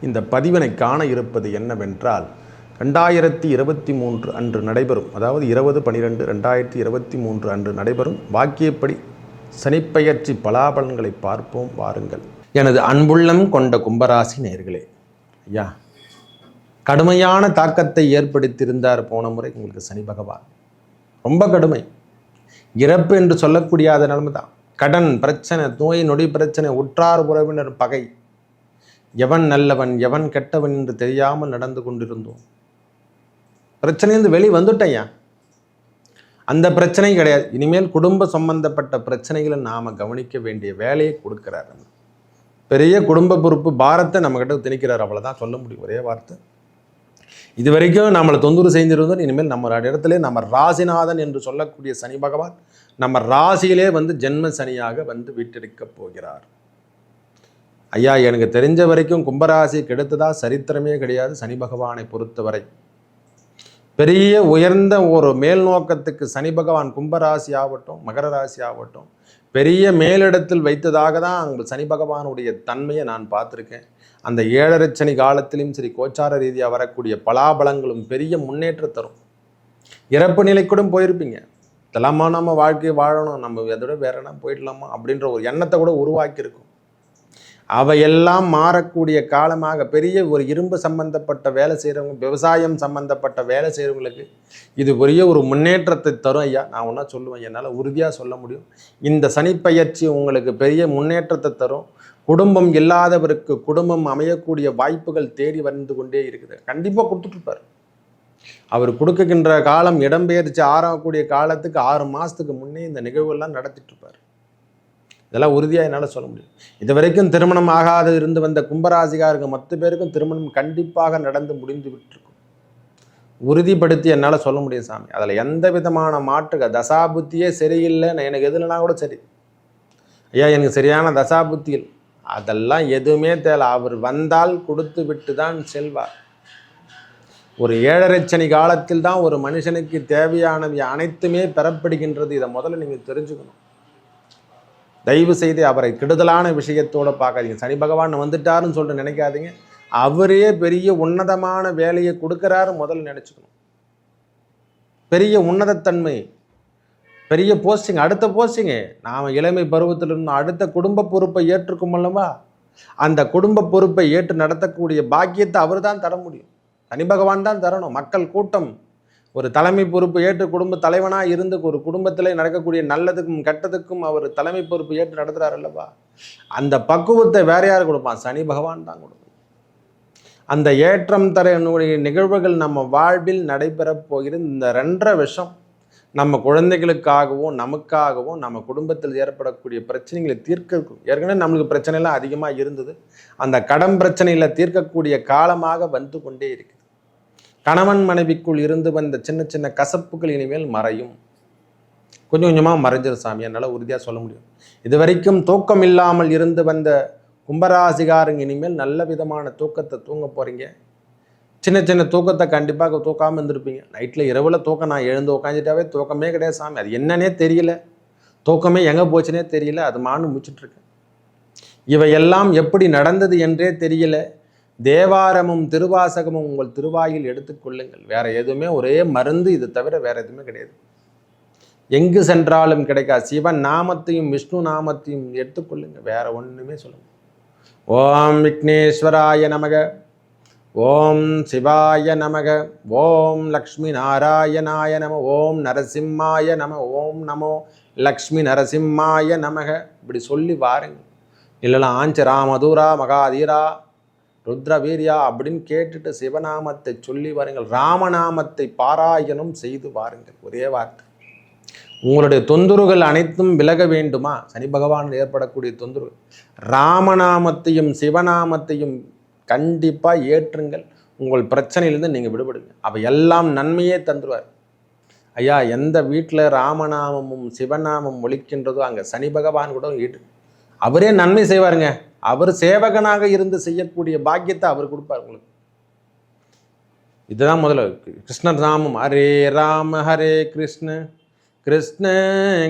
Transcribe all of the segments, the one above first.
இந்த பதிவினை காண இருப்பது என்னவென்றால் ரெண்டாயிரத்தி இருபத்தி மூன்று அன்று நடைபெறும் அதாவது இருபது பனிரெண்டு ரெண்டாயிரத்தி இருபத்தி மூன்று அன்று நடைபெறும் வாக்கியப்படி சனிப்பெயர்ச்சி பலாபலன்களை பார்ப்போம் வாருங்கள். எனது அன்புள்ளம் கொண்ட கும்பராசி நேர்களே ஐயா கடுமையான தாக்கத்தை ஏற்படுத்தியிருந்தார் போன முறை உங்களுக்கு சனி பகவான். ரொம்ப கடுமை. இறப்பு என்று சொல்லக்கூடியாத நிலைமை தான் கடன் பிரச்சனை நோய் நொடி பிரச்சனை உற்றார் உறவினர் பகை எவன் நல்லவன் எவன் கெட்டவன் என்று தெரியாமல் நடந்து கொண்டிருந்தோம். பிரச்சனையிலிருந்து வெளி வந்துட்டேன்யா அந்த பிரச்சனை கிடையாது. இனிமேல் குடும்ப சம்பந்தப்பட்ட பிரச்சனைகளை நாம் கவனிக்க வேண்டிய வேலையை கொடுக்குறாரு பெரிய குடும்ப பொறுப்பு பாரத்தை நம்மக்கிட்ட திணிக்கிறார். அவ்வளோதான் சொல்ல முடியும். ஒரே வார்த்தை. இது வரைக்கும் நம்மளை தொந்தரவு செய்திருந்தோம் இனிமேல் நம்ம இடத்துல நம்ம ராசிநாதன் என்று சொல்லக்கூடிய சனி பகவான் நம்ம ராசியிலே வந்து ஜென்ம சனியாக வந்து வீட்டிருக்கப் போகிறார். ஐயா எனக்கு தெரிஞ்ச வரைக்கும் கும்பராசி கெடுத்ததா சரித்திரமே கிடையாது சனி பகவானை பொறுத்தவரை. பெரிய உயர்ந்த ஒரு மேல் நோக்கத்துக்கு சனி பகவான் கும்பராசி ஆகட்டும் மகர ராசி ஆகட்டும் பெரிய மேலிடத்தில் வைத்ததாக தான் அங்கே சனி பகவானுடைய தன்மையை நான் பார்த்துருக்கேன். அந்த ஏழரை சனி காலத்திலும் சரி கோச்சார ரீதியாக வரக்கூடிய பலாபலங்களும் பெரிய முன்னேற்றம் தரும். இறப்பு நிலை கூட போயிருப்பீங்க. இதெல்லாமா நம்ம வாழ்க்கையை வாழணும் நம்ம அதோட வேற என்ன போயிடலாமா அப்படின்ற ஒரு எண்ணத்தை கூட உருவாக்கியிருக்கும். அவையெல்லாம் மாறக்கூடிய காலமாக பெரிய ஒரு இரும்பு சம்பந்தப்பட்ட வேலை செய்கிறவங்க விவசாயம் சம்பந்தப்பட்ட வேலை செய்கிறவங்களுக்கு இது பெரிய ஒரு முன்னேற்றத்தை தரும் ஐயா. நான் ஒன்றா சொல்லுவேன் என்னால் உறுதியாக சொல்ல முடியும். இந்த சனிப்பயிற்சி உங்களுக்கு பெரிய முன்னேற்றத்தை தரும். குடும்பம் இல்லாதவருக்கு குடும்பம் அமையக்கூடிய வாய்ப்புகள் தேடி வந்து கொண்டே இருக்குது. கண்டிப்பாக கொடுத்துட்ருப்பார். அவர் கொடுக்குகின்ற காலம் இடம்பெயர்ச்சி ஆறக்கூடிய காலத்துக்கு ஆறு மாதத்துக்கு முன்னே இந்த நிகழ்வுகள்லாம் நடத்திட்டு இருப்பார் இதெல்லாம் உறுதியாக என்னால் சொல்ல முடியும். இது வரைக்கும் திருமணம் ஆகாது இருந்து வந்த கும்பராசிகாருக்கு மற்ற பேருக்கும் திருமணம் கண்டிப்பாக நடந்து முடிந்து விட்டுருக்கும். உறுதிப்படுத்தி என்னால் சொல்ல முடியும் சாமி. அதில் எந்த விதமான மாற்றுக தசாபுத்தியே சரியில்லை நான் எனக்கு எதுலனா கூட சரி. ஐயா எனக்கு சரியான தசாபுத்தியில் அதெல்லாம் எதுவுமே தேவை அவர் வந்தால் கொடுத்து விட்டு தான் செல்வார். ஒரு ஏழரை சனி காலத்தில் தான் ஒரு மனுஷனுக்கு தேவையானவை அனைத்துமே பெறப்படுகின்றது. இதை முதல்ல நீங்கள் தெரிஞ்சுக்கணும். தயவு செய்து அவரை கெடுதலான விஷயத்தோட பார்க்காதீங்க. சனி பகவான் வந்துட்டாருன்னு சொல்லிட்டு நினைக்காதீங்க. அவரே பெரிய உன்னதமான வேலையை கொடுக்குறாரு முதல்ல நினச்சிக்கணும். பெரிய உன்னதத்தன்மை பெரிய போஸ்டிங் அடுத்த போஸ்டிங்கு நாம் இளமை பருவத்தில் இருந்தோம் அடுத்த குடும்ப பொறுப்பை ஏற்றுக்கும் அல்லவா? அந்த குடும்ப பொறுப்பை ஏற்று நடத்தக்கூடிய பாக்கியத்தை அவர் தான் தர முடியும். சனி பகவான் தான் தரணும். மக்கள் கூட்டம் ஒரு தலைமை பொறுப்பு ஏற்று குடும்ப தலைவனாக இருந்து ஒரு குடும்பத்தில் நடக்கக்கூடிய நல்லதுக்கும் கெட்டதுக்கும் அவர் தலைமை பொறுப்பு ஏற்று நடத்துகிறார் அல்லவா? அந்த பக்குவத்தை வேற யார் கொடுப்பான்? சனி பகவான் தான் கொடுப்பான் அந்த ஏற்றம் தர என்னுடைய நிகழ்வுகள் நம்ம வாழ்வில் நடைபெறப் போகிறது இந்த ரெண்டரை விஷம் நம்ம குழந்தைகளுக்காகவும் நமக்காகவும் நம்ம குடும்பத்தில் ஏற்படக்கூடிய பிரச்சனைகளை தீர்க்க ஏற்கனவே நம்மளுக்கு பிரச்சனைலாம் அதிகமாக இருந்தது. அந்த கடன் பிரச்சனையில் தீர்க்கக்கூடிய காலமாக வந்து கொண்டே இருக்குது கணவன் மனைவிக்குள் இருந்து வந்த சின்ன சின்ன கசப்புகள் இனிமேல் மறையும். கொஞ்சம் கொஞ்சமாக மறைஞ்சிரு சாமி. என்னால் உறுதியாக சொல்ல முடியும். இது வரைக்கும் தூக்கம் இல்லாமல் இருந்து வந்த கும்பராசிகாரங்க இனிமேல் நல்ல விதமான தூக்கத்தை தூங்க போகிறீங்க சின்ன சின்ன தூக்கத்தை கண்டிப்பாக தூக்காமல் இருந்திருப்பீங்க. நைட்டில் இரவில் தூக்கம் நான் எழுந்து உட்காந்துட்டாவே தூக்கமே கிடையாது சாமி. அது என்னன்னே தெரியல. தூக்கமே எங்கே போச்சுனே தெரியல. அது மானு முடிச்சிட்ருக்கேன் இவையெல்லாம் எப்படி நடந்தது என்றே தெரியல. தேவாரமும் திருவாசகமும் உங்கள் திருவாயில் எடுத்துக்கொள்ளுங்கள் வேற எதுவுமே ஒரே மருந்து இது தவிர வேற எதுவுமே கிடையாது. எங்கு சென்றாலும் கிடைக்காது. சிவன் நாமத்தையும் விஷ்ணு நாமத்தையும் எடுத்துக்கொள்ளுங்க வேற ஒன்றுமே சொல்லுங்க ஓம் விக்னேஸ்வராய நமக. ஓம் சிவாய நமக. ஓம் லக்ஷ்மி நாராயணாய நம. ஓம் நரசிம்மாய நம. ஓம் நமோ லக்ஷ்மி நரசிம்மாய நமக. இப்படி சொல்லி வாருங்க இல்லைனா ஆஞ்ச ராமதூரா மகாதீரா ருத்ரவீரியா அப்படின்னு கேட்டுட்டு சிவநாமத்தை சொல்லி வாருங்கள். ராமநாமத்தை பாராயணம் செய்து வாருங்கள். ஒரே வார்த்தை. உங்களுடைய தொந்தரவுகள் அனைத்தும் விலக வேண்டுமா? சனி பகவான் ஏற்படக்கூடிய தொந்தரவு. ராமநாமத்தையும் சிவநாமத்தையும் கண்டிப்பாக ஏற்றுங்கள். உங்கள் பிரச்சனையிலேருந்து நீங்கள் விடுபடுங்க. அவை எல்லாம் நன்மையே தந்துடுவார் ஐயா எந்த வீட்டில் ராமநாமமும் சிவநாமம் ஒழிக்கின்றதோ அங்கே சனி பகவான் கூட ஈடு அவரே நன்மை செய்வாருங்க. அவர் சேவகனாக இருந்து செய்யக்கூடிய பாக்கியத்தை அவர் கொடுப்பார் உங்களுக்கு. இதுதான் முதல்ல கிருஷ்ணர் நாமம். ஹரே ராம ஹரே கிருஷ்ண கிருஷ்ண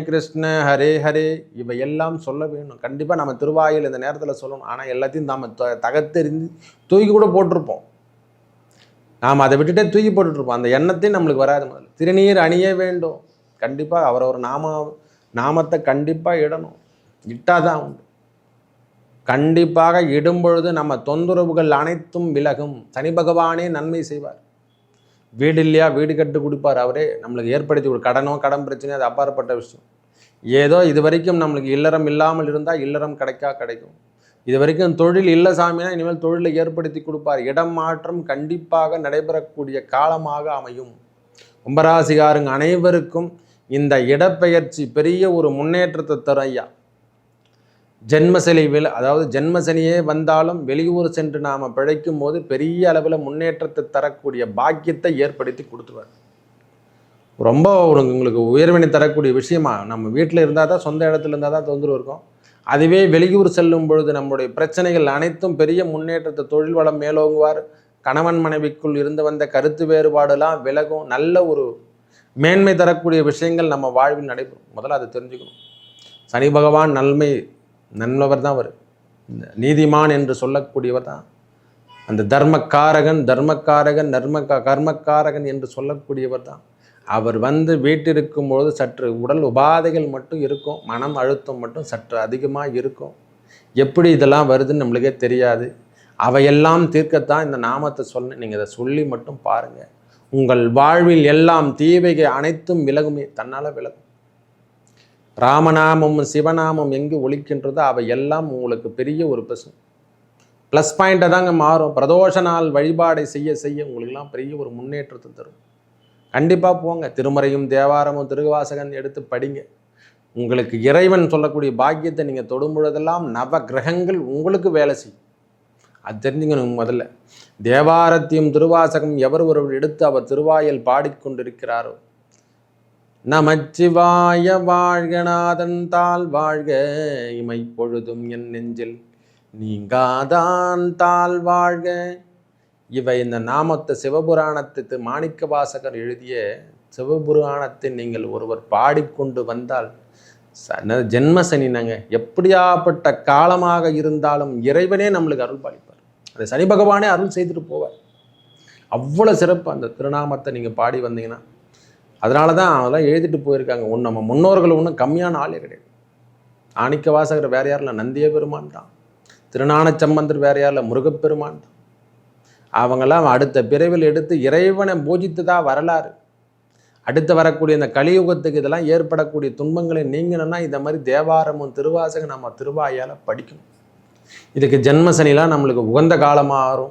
கிருஷ்ண ஹரே ஹரே. இவையெல்லாம் சொல்ல வேணும். கண்டிப்பாக நம்ம திருவாயில் இந்த நேரத்தில் சொல்லணும். ஆனால் எல்லாத்தையும் நாம் த- தகர்த்தெறிந்து தூக்கி கூட போட்டிருப்போம். நாம் அதை விட்டுட்டே தூக்கி போட்டுட்ருப்போம் அந்த எண்ணத்தையும் நம்மளுக்கு வராது முதல்ல. திருநீர் அணிய வேண்டும். கண்டிப்பாக அவரவர் நாம நாமத்தை கண்டிப்பாக இடணும். இட்டால் தான் உண்டு. கண்டிப்பாக இடும்பொழுது நம்ம தொந்தரவுகள் அனைத்தும் விலகும். சனி பகவானே நன்மை செய்வார். வீடு இல்லையா வீடு கட்டு கொடுப்பார். அவரே நம்மளுக்கு ஏற்படுத்தி ஒரு கடனோ கடன் பிரச்சனையோ அது அப்பாற்பட்ட விஷயம். ஏதோ இது வரைக்கும் நம்மளுக்கு இல்லறம் இல்லாமல் இருந்தால் இல்லறம் கிடைக்கா கிடைக்கும். இது வரைக்கும் தொழில் இல்லை சாமினா இனிமேல் தொழிலை ஏற்படுத்தி கொடுப்பார். இடம் மாற்றம் கண்டிப்பாக நடைபெறக்கூடிய காலமாக அமையும். கும்பராசிகாரங்க அனைவருக்கும் இந்த இடப்பெயர்ச்சி பெரிய ஒரு முன்னேற்றத்தை தரும் ஐயா. ஜென்மசனி வில அதாவது ஜென்மசனியே வந்தாலும் வெளியூர் சென்று நாம் பிழைக்கும் போது பெரிய அளவில் முன்னேற்றத்தை தரக்கூடிய பாக்கியத்தை ஏற்படுத்தி கொடுத்துருவார். ரொம்ப ஒரு உங்களுக்கு உயர்வினை தரக்கூடிய விஷயமா நம்ம வீட்டில் இருந்தால் தான் சொந்த இடத்துல இருந்தால் தான் தொந்தரவு இருக்கும். அதுவே வெளியூர் செல்லும் பொழுது நம்முடைய பிரச்சனைகள் அனைத்தும் பெரிய முன்னேற்றத்தை தொழில் வளம் மேலோங்குவார். கணவன் மனைவிக்குள் இருந்து வந்த கருத்து வேறுபாடுலாம் விலகும். நல்ல ஒரு மேன்மை தரக்கூடிய விஷயங்கள் நம்ம வாழ்வில் நடைபெறும். முதல்ல அதை தெரிஞ்சுக்கணும். சனி பகவான் நன்மை நன்மவர் தான் அவர். இந்த நீதிமான் என்று சொல்லக்கூடியவர் தான். அந்த தர்மக்காரகன் தர்மக்காரகன் நர்ம கர்மக்காரகன் என்று சொல்லக்கூடியவர் தான். அவர் வந்து வீட்டிருக்கும் பொழுது சற்று உடல் உபாதைகள் மட்டும் இருக்கும். மனம் அழுத்தம் மட்டும் சற்று அதிகமாக இருக்கும். எப்படி இதெல்லாம் வருதுன்னு நம்மளுக்கே தெரியாது. அவையெல்லாம் தீர்க்கத்தான் இந்த நாமத்தை சொன்னேன் நீங்கள் இதை சொல்லி மட்டும் பாருங்கள் உங்கள் வாழ்வில் எல்லாம் தீவைகள் அனைத்தும் விலகுமே. தன்னால் விலகும். ராமநாமம் சிவநாமம் எங்கு ஒழிக்கின்றதோ அவை எல்லாம் உங்களுக்கு பெரிய ஒரு ப்ளஸ் ப்ளஸ் பாயிண்ட்டை தாங்க மாறும். பிரதோஷ நாள் வழிபாடை செய்ய செய்ய உங்களுக்கெல்லாம் பெரிய ஒரு முன்னேற்றத்தை தரும். கண்டிப்பாக போங்க. திருமறையும் தேவாரமும் திருவாசகன் எடுத்து படிங்க. உங்களுக்கு இறைவன் சொல்லக்கூடிய பாக்கியத்தை நீங்கள் தொடும் பொழுதெல்லாம் நவ கிரகங்கள் உங்களுக்கு வேலை செய்யும். அது தெரிஞ்சுக்கணும் முதல்ல. தேவாரத்தையும் திருவாசகம் எவர் ஒருவர் எடுத்து அவர் திருவாயில் பாடிக்கொண்டிருக்கிறாரோ? நமச்சிவாய வாழ்கநாதன் தாள் வாழ்க இமை பொழுதும் என் நெஞ்சில் நீங்காதான் தாள் வாழ்க இவை இந்த நாமத்தை சிவபுராணத்துக்கு மாணிக்க வாசகர் எழுதிய சிவபுராணத்தை நீங்கள் ஒருவர் பாடிக்கொண்டு வந்தால் ச- ஜென்ம சனினங்க. எப்படியாப்பட்ட காலமாக இருந்தாலும் இறைவனே நம்மளுக்கு அருள் பாலிப்பார். அந்த சனி பகவானே அருள் செய்துட்டு போவார். அவ்வளோ சிறப்பு அந்த திருநாமத்தை நீங்கள் பாடி வந்தீங்கன்னா. அதனால தான் அதெல்லாம் எழுதிட்டு போயிருக்காங்க. ஒன்று நம்ம முன்னோர்கள் ஒன்றும் கம்மியான ஆளே கிடையாது. ஆணிக்க வாசகர் வேற யாரில் நந்திய பெருமான் தான். திருநானச்சம்பந்தர் வேற யாரில் இல்லை முருகப்பெருமான் தான். அவங்கெல்லாம் அடுத்த பிறவில் எடுத்து இறைவனை பூஜித்ததா வரலாறு. அடுத்து வரக்கூடிய இந்த கலியுகத்துக்கு இதெல்லாம் ஏற்படக்கூடிய துன்பங்களை நீங்கணும்னா இந்த மாதிரி தேவாரமும் திருவாசகம் நம்ம திருவாயால் படிக்கணும். இதுக்கு ஜென்மசனிலாம் நம்மளுக்கு உகந்த காலமாக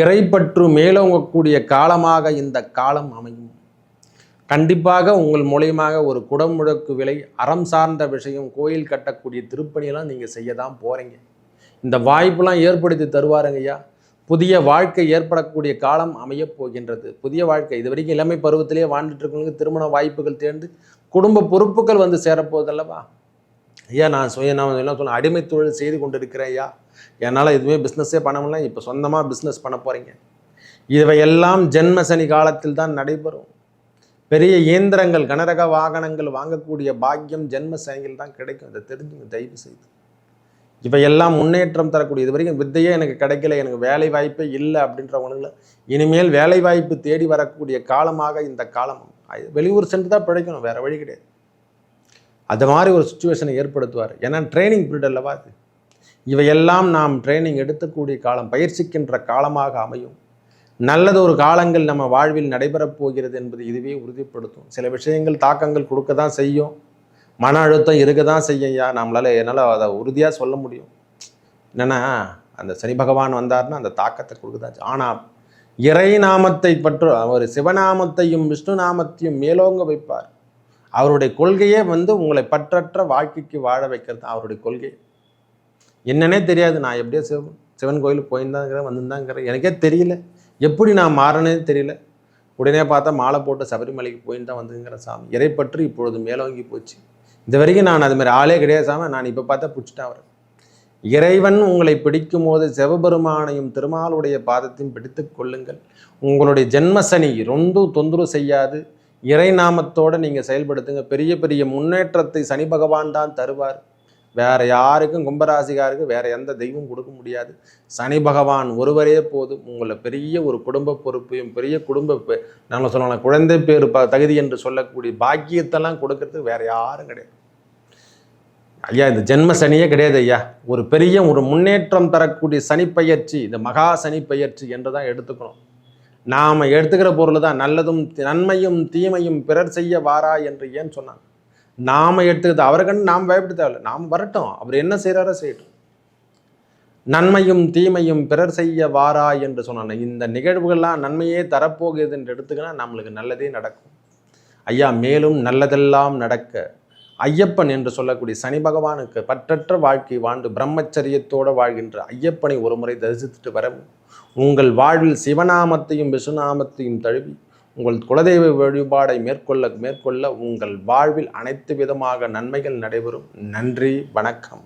இறைப்பற்று மேலோங்கக்கூடிய காலமாக இந்த காலம் அமையும். கண்டிப்பாக உங்கள் மூலியமாக ஒரு குடமுழக்கு விலை அறம் சார்ந்த விஷயம் கோயில் கட்டக்கூடிய திருப்பணியெல்லாம் நீங்கள் செய்ய தான் போகிறீங்க இந்த வாய்ப்புலாம் ஏற்படுத்தி தருவாருங்க ஐயா. புதிய வாழ்க்கை ஏற்படக்கூடிய காலம் அமையப் போகின்றது. புதிய வாழ்க்கை இது வரைக்கும் இளமை பருவத்திலேயே வாழ்ந்துட்டு இருக்கவங்களுக்கு திருமண வாய்ப்புகள் தேர்ந்து குடும்ப பொறுப்புகள் வந்து சேரப்போகுதல்லவா? ஐயா நான் சுய நான் என்ன சொல்ல அடிமை தொழில் செய்து கொண்டு இருக்கிறேன் ஐயா. என்னால் எதுவுமே பிஸ்னஸே பண்ண முடியல இப்போ சொந்தமாக பிஸ்னஸ் பண்ண போகிறீங்க இவையெல்லாம் ஜென்ம சனி காலத்தில் தான் நடைபெறும். பெரிய இயந்திரங்கள் கனரக வாகனங்கள் வாங்கக்கூடிய பாக்கியம் ஜென்ம சனியில் தான் கிடைக்கும். அதை தெரிஞ்சுங்க தயவு செய்து. இவையெல்லாம் முன்னேற்றம் தரக்கூடிய இது வரைக்கும் வித்தையே எனக்கு கிடைக்கல எனக்கு வேலை வாய்ப்பே இல்லை அப்படின்றவங்களுக்கு இனிமேல் வேலை வாய்ப்பு தேடி வரக்கூடிய காலமாக இந்த காலம் வெளியூர் சென்று தான் பிழைக்கணும் வேறு வழி கிடையாது. அது மாதிரி ஒரு சுச்சுவேஷனை ஏற்படுத்துவார். ஏன்னா ட்ரைனிங் பீரியட் அல்லவா அது? இவையெல்லாம் நாம் ட்ரைனிங் எடுத்துக்கூடிய காலம் பயிற்சிக்கின்ற காலமாக அமையும். நல்லது ஒரு காலங்கள் நம்ம வாழ்வில் நடைபெறப் போகிறது என்பது இதுவே உறுதிப்படுத்தும். சில விஷயங்கள் தாக்கங்கள் கொடுக்க தான் செய்யும். மன அழுத்தம் இருக்க தான் செய்யா நம்மளால் என்னால் அதை உறுதியாக சொல்ல முடியும். என்னென்னா அந்த சனி பகவான் வந்தார்னா அந்த தாக்கத்தை கொடுக்க தான் ஆனால் இறை நாமத்தை பற்று அவர் சிவநாமத்தையும் விஷ்ணு நாமத்தையும் மேலோங்க வைப்பார். அவருடைய கொள்கையே வந்து உங்களை பற்றற்ற வாழ்க்கைக்கு வாழ வைக்கிறது தான் அவருடைய கொள்கை. என்னன்னே தெரியாது. நான் எப்படியோ சிவன் சிவன் கோயிலுக்கு போயிருந்தாங்கிறேன் வந்திருந்தாங்கிறேன். எனக்கே தெரியல. எப்படி நான் மாறினே தெரியல. உடனே பார்த்தா மாலை போட்டு சபரிமலைக்கு போயின்னு தான் வந்துங்கிற சாமி. இறை பற்றி இப்பொழுது மேலோங்கி போச்சு. இது வரைக்கும் நான் அது மாதிரி ஆளே கிடையாது சாமி. நான் இப்போ பார்த்தா பிடிச்சிட்டேன் அவர். இறைவன் உங்களை பிடிக்கும் போது சிவபெருமானையும் திருமாலுடைய பாதத்தையும் பிடித்து கொள்ளுங்கள். உங்களுடைய ஜென்மசனி ரொண்டும் தொந்தரவு செய்யாது. இறை நாமத்தோடு நீங்கள் செயல்படுத்துங்க. பெரிய பெரிய முன்னேற்றத்தை சனி பகவான் தான் தருவார். வேற யாருக்கும் கும்பராசிகாருக்கு வேற எந்த தெய்வம் கொடுக்க முடியாது. சனி பகவான் ஒருவரே போதும். உங்களை பெரிய ஒரு குடும்ப பொறுப்பையும் பெரிய குடும்ப பெ- நம்ம சொல்லலாம் குழந்தை பேர் ப தகுதி என்று சொல்லக்கூடிய பாக்கியத்தெல்லாம் கொடுக்கறதுக்கு வேற யாரும் கிடையாது. ஐயா இந்த ஜென்ம சனியே கிடையாது ஐயா. ஒரு பெரிய ஒரு முன்னேற்றம் தரக்கூடிய சனி பயிற்சி இந்த மகா சனி பயிற்சி என்று தான் எடுத்துக்கணும். நாம் எடுத்துக்கிற பொருள் தான் நல்லதும் நன்மையும் தீமையும் பிறர் செய்ய வாரா என்று ஏன் சொன்னாங்க? நாம் எடுத்துக்கிறது அவரை கண்டு நாம் பயப்பட தேவையில்லை. நாம் வரட்டும். அவர் என்ன செய்கிறாரோ செய்யட்டும். நன்மையும் தீமையும் பிறர் செய்ய வாரா என்று சொன்னாங்க. இந்த நிகழ்வுகள்லாம் நன்மையே தரப்போகுது என்று எடுத்துக்கினா நம்மளுக்கு நல்லதே நடக்கும். ஐயா மேலும் நல்லதெல்லாம் நடக்க. ஐயப்பன் என்று சொல்லக்கூடிய சனி பகவானுக்கு பற்றற்ற வாழ்க்கை வாழ்ந்து பிரம்மச்சரியத்தோடு வாழ்கின்ற ஐயப்பனை ஒரு முறை தரிசித்துட்டு வரவும் உங்கள் வாழ்வில் சிவநாமத்தையும் விசுநாமத்தையும் தழுவி உங்கள் குலதெய்வ வழிபாடை மேற்கொள்ள மேற்கொள்ள உங்கள் வாழ்வில் அனைத்து விதமாக நன்மைகள் நடைபெறும். நன்றி வணக்கம்.